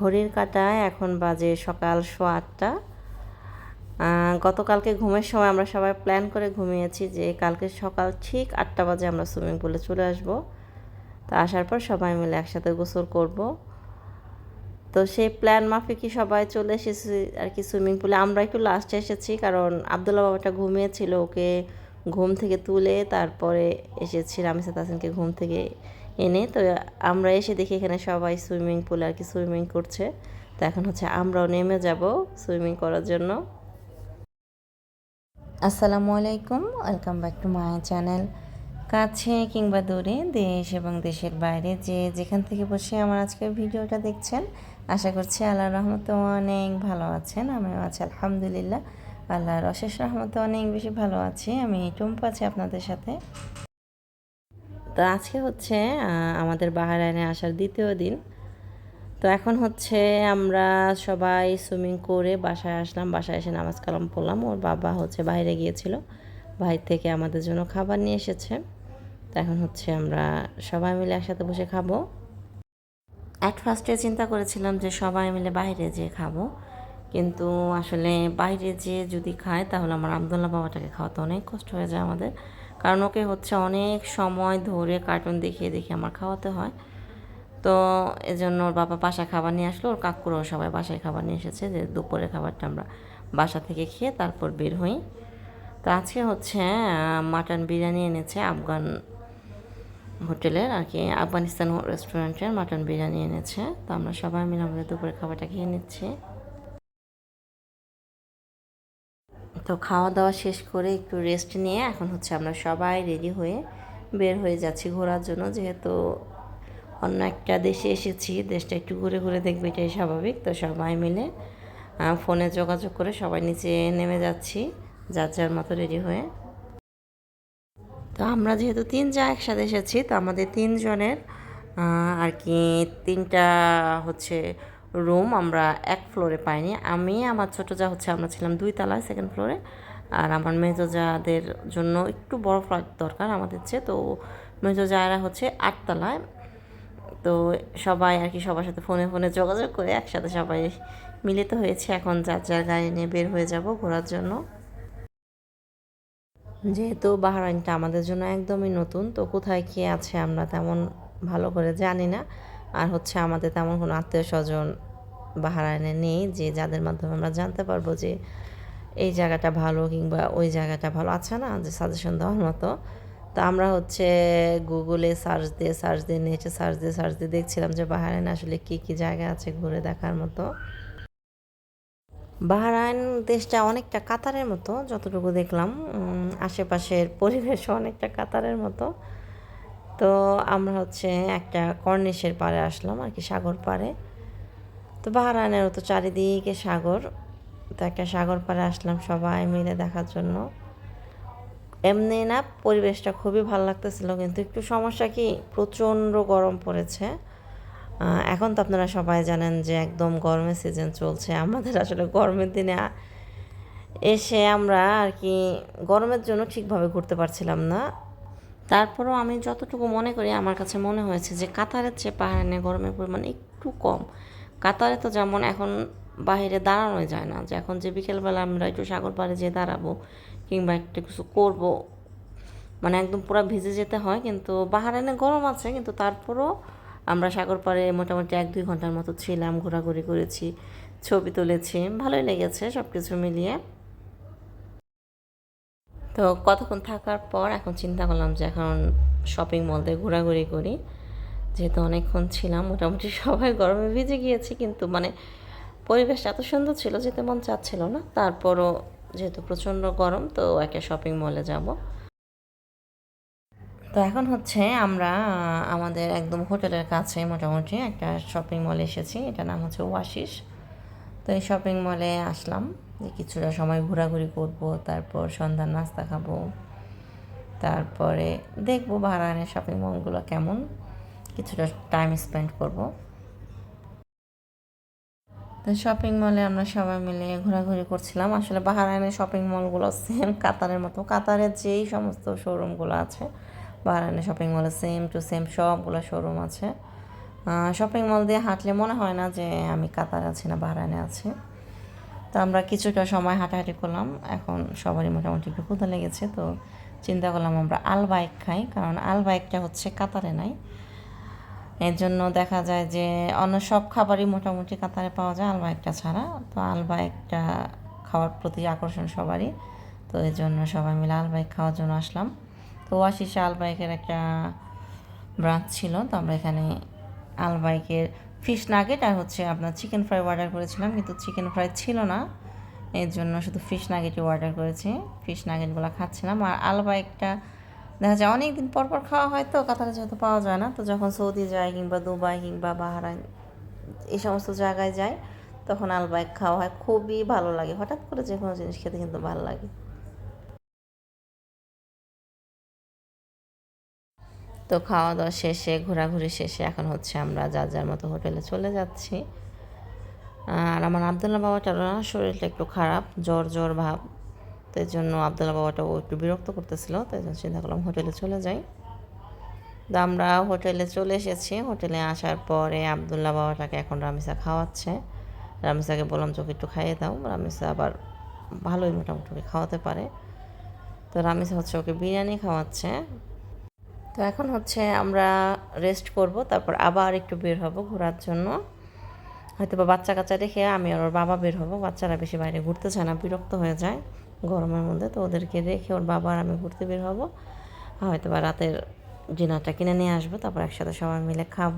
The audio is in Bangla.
ঘড়ির কাটায় এখন বাজে সকাল সোয়া আটটা। গতকালকে ঘুমের সময় আমরা সবাই প্ল্যান করে ঘুমিয়েছি যে কালকে সকাল ঠিক আটটা বাজে আমরা সুইমিং পুলে চলে আসব। তো আসার পর সবাই মিলে একসাথে গোসল করব। তো সেই প্ল্যান মাফিকই সবাই চলে এসেছি আর কি সুইমিং পুলে আমরা একটু লাস্টে এসেছি কারণ আবদুল্লা বাবাটা ঘুমিয়েছিল, ওকে ঘুম থেকে তুলে তারপরে এসেছি রামিসা তাসিনকে ঘুম থেকে এনে। তো আমরা এসে দেখি এখানে সবাই সুইমিং পুলে আর কি সুইমিং করছে। তো এখন হচ্ছে আমরাও নেমে যাব সুইমিং করার জন্য। আসসালামু আলাইকুম, welcome back to my channel. কাছে কিংবা দূরে, দেশ এবং দেশের বাইরে যে যেখান থেকে বসে আমার আজকের ভিডিওটা দেখছেন, আশা করছি আল্লাহর রহমতে অনেক ভালো আছেন, আমিও আছি আলহামদুলিল্লাহ। আল্লাহর অশেষ রহমতে অনেক বেশি ভালো আছি। আমি টুম্পু আছি আপনাদের সাথে। তো আজকে হচ্ছে আমাদের বাহারাইনে আসার দ্বিতীয় দিন। তো এখন হচ্ছে আমরা সবাই সুইমিং করে বাসায় আসলাম। বাসায় এসে নামাজ কালাম পড়লাম। ওর বাবা হচ্ছে বাইরে গিয়েছিল। বাইরে থেকে আমাদের জন্য খাবার নিয়ে এসেছে। তো এখন হচ্ছে আমরা সবাই মিলে একসাথে বসে খাব। অ্যাট ফার্স্টে চিন্তা করেছিলাম যে সবাই মিলে বাইরে যেয়ে খাব। কিন্তু আসলে বাইরে যেয়ে যদি খায়, তাহলে আমার আবদুল্লাহ বাবাটাকে খাওয়াতে অনেক কষ্ট হয়ে যায় আমাদের। কারণ ওকে হচ্ছে অনেক সময় ধরে কার্টুন দেখিয়ে দেখিয়ে আমার খাওয়াতে হয়। তো এজন্য ওর বাবা বাসায় খাবার নিয়ে আসলো, ওর কাকুরাও সবাই বাসায় খাবার নিয়ে এসেছে যে দুপুরে খাবারটা আমরা বাসা থেকে খেয়ে তারপর বের হই। তো আজকে হচ্ছে মাটন বিরিয়ানি এনেছে আফগান হোটেলের আর কি, আফগানিস্তান রেস্টুরেন্টের মাটন বিরিয়ানি এনেছে। তো আমরা সবাই মিলে আমাদের দুপুরে খাবারটা খেয়ে নিচ্ছি। তো খাওয়া দাওয়া শেষ করে একটু রেস্ট নিয়ে এখন হচ্ছে আমরা সবাই রেডি হয়ে বের হয়ে যাচ্ছি ঘোরার জন্য। যেহেতু অন্য একটা দেশে এসেছি, দেশটা একটু ঘুরে ঘুরে দেখবে এটাই স্বাভাবিক। তো সবাই মিলে ফোনে যোগাযোগ করে সবাই নিচে নেমে যাচ্ছি, যার যার মতো রেডি হয়ে। তো আমরা যেহেতু তিন যা একসাথে এসেছি, তো আমাদের তিনজনের আর কি তিনটা হচ্ছে রুম আমরা এক ফ্লোরে পাইনি। আমি, আমার ছোটো যা হচ্ছে, আমরা ছিলাম দুই তলায় সেকেন্ড ফ্লোরে আর আমার মেজো যাদের জন্য একটু বড় ফ্ল্যাট দরকার আমাদের চেয়ে, তো মেজো যারা হচ্ছে আটতলায় তো সবাই আর কি সবার সাথে ফোনে ফোনে যোগাযোগ করে একসাথে সবাই মিলিত হয়েছে। এখন যার যার গাড়ি নিয়ে বের হয়ে যাব ঘোরার জন্য। যেহেতু বাহরাইনটা আমাদের জন্য একদমই নতুন, তো কোথায় কী আছে আমরা তেমন ভালো করে জানি না। আর হচ্ছে আমাদের তেমন কোনো আত্মীয় স্বজন বাহরাইনে নেই যে যাদের মাধ্যমে আমরা জানতে পারব যে এই জায়গাটা ভালো কিংবা ওই জায়গাটা ভালো। আছে না, যে সাজেশন দেওয়ার মতো। তো আমরা হচ্ছে গুগলে সার্চ দিয়ে সার্চ দিয়ে নেটে সার্চ দিয়ে সার্চ দিয়ে দেখছিলাম যে বাহরাইনে আসলে কী কী জায়গা আছে ঘুরে দেখার মতো। বাহরাইন দেশটা অনেকটা কাতারের মতো, যতটুকু দেখলাম। আশেপাশের পরিবেশও অনেকটা কাতারের মতো। তো আমরা হচ্ছে একটা কর্নিশের পাড়ে আসলাম আর কি, সাগর পাড়ে। তো বাহরাইনেরও তো চারিদিকে সাগর। তো একটা সাগর পাড়ে আসলাম সবাই মিলে দেখার জন্য। এমনি না, পরিবেশটা খুবই ভালো লাগতেছিল, কিন্তু একটু সমস্যা কি, প্রচণ্ড গরম পড়েছে। এখন তো আপনারা সবাই জানেন যে একদম গরমের সিজন চলছে। আমাদের আসলে গরমের দিনে এসে আমরা আর কি গরমের জন্য ঠিকভাবে ঘুরতে পারছিলাম না। তারপরেও আমি যতটুকু মনে করি, আমার কাছে মনে হয়েছে যে কাতারের চেয়ে পাহাড়ে গরমের পরিমাণ একটু কম। কাতারে তো যেমন এখন বাইরে দাঁড়ানোই যায় না, যে এখন যে বিকেলবেলা আমরা একটু সাগর পাড়ে যেয়ে দাঁড়াবো কিংবা একটু কিছু করব মানে একদম পুরো ভিজে যেতে হয়, কিন্তু বাহারাইনে গরম আছে, কিন্তু তারপরও আমরা সাগর পাড়ে মোটামুটি এক দুই ঘণ্টার মতো ছিলাম, ঘোরাঘুরি করেছি, ছবি তুলেছি, ভালোই লেগেছে সব কিছু মিলিয়ে। তো কতক্ষণ থাকার পর এখন চিন্তা করলাম যে এখন শপিং মল দিয়ে ঘোরাঘুরি করি। যেহেতু অনেকক্ষণ ছিলাম, মোটামুটি সবাই গরমে ভিজে গিয়েছি, কিন্তু মানে পরিবেশটা এত সুন্দর ছিল, যেতে মন চাচ্ছিল না। তারপরও যেহেতু প্রচণ্ড গরম, তো একটা শপিং মলে যাব। তো এখন হচ্ছে আমরা, আমাদের একদম হোটেলের কাছে মোটামুটি একটা শপিং মলে এসেছি। এটার নাম হচ্ছে ওয়াশিস তো এই শপিং মলে আসলাম, যে কিছুটা সময় ঘোরাঘুরি করব, তারপর সন্ধ্যার নাস্তা খাব, তারপরে দেখব বাহারানের শপিং মলগুলো কেমন, কিছুটা টাইম স্পেন্ড করব। তো শপিং মলে আমরা সবাই মিলে ঘোরাঘুরি করছিলাম। আসলে বাহারাইনের শপিং মলগুলো সেম কাতারের মতো। কাতারের যেই সমস্ত শোরুমগুলো আছে, বাহারাইনের শপিং মলে সেম টু সেম সবগুলো শোরুম আছে। শপিং মল দিয়ে হাঁটলে মনে হয় না যে আমি কাতার আছি না, বাহরাইনে আছি। তো আমরা কিছুটা সময় হাঁটাহাঁটি করলাম। এখন সবারই মোটামুটি একটু ক্ষুধা লেগেছে, তো চিন্তা করলাম আমরা আল বাইক খাই, কারণ আল বাইকটা হচ্ছে কাতারে নাই। এর জন্য দেখা যায় যে অন্য সব খাবারই মোটামুটি কাতারে পাওয়া যায়, আল বাইকটা ছাড়া। তো আল বাইকটা খাওয়ার প্রতি আকর্ষণ সবারই, তো এই জন্য সবাই মিলে আল বাইক খাওয়ার জন্য আসলাম। তো ওয়াশিসে আল বাইকের একটা ব্রাঞ্চ ছিল, তো আমরা এখানে আল বাইকের ফিশ নাগেট আর হচ্ছে আপনার চিকেন ফ্রাই অর্ডার করেছিলাম, কিন্তু চিকেন ফ্রাই ছিল না। এর জন্য শুধু ফিশ নাগেটই অর্ডার করেছি। ফিশ নাগেটগুলো খাচ্ছিলাম। আর আল বাইকটা দেখা যায় অনেক দিন পর পর খাওয়া হয় তো, কাতারে যেহেতু পাওয়া যায় না, তো যখন সৌদি যায় কিংবা দুবাই কিংবা বাহারাইন, এই সমস্ত জায়গায় যায় তখন আলবাইক খাওয়া হয়, খুবই ভালো লাগে। হঠাৎ করে যে কোনো জিনিস খেতে কিন্তু ভালো লাগে। তো খাওয়া দাওয়া শেষে, ঘোরাঘুরি শেষে এখন হচ্ছে আমরা যার যার মতো হোটেলে চলে যাচ্ছি। আর আমার আবদুল্লাহ বাবাটার না, শরীরটা একটু খারাপ, জ্বর জ্বর ভাব। তো এই জন্য আবদুল্লাহ বাবাটাও একটু বিরক্ত করতেছিল তাই জন্য চিন্তা করলাম হোটেলে চলে যাই। তো আমরা হোটেলে চলে এসেছি। হোটেলে আসার পরে আবদুল্লাহ বাবাটাকে এখন রামিসা খাওয়াচ্ছে। রামিসাকে বললাম চোখে একটু খাইয়ে দাও। রামিসা আবার ভালোই মোটামুটি খাওয়াতে পারে। তো রামিসা হচ্ছে ওকে বিরিয়ানি খাওয়াচ্ছে। তো এখন হচ্ছে আমরা রেস্ট করব, তারপর আবার একটু বের হব ঘোরার জন্য। হয়তো বা বাচ্চা কাচ্চা রেখে আমি আর ওর বাবা বের হব, বাচ্চারা বেশি বাইরে ঘুরতে চায় না, বিরক্ত হয়ে যায় গরমের মধ্যে, তো ওদেরকে রেখে ওর বাবা আর আমি ঘুরতে বের হব। হয়তো বা রাতের ডিনারটা কিনে নিয়ে আসব, তারপর একসাথে সবাই মিলে খাব।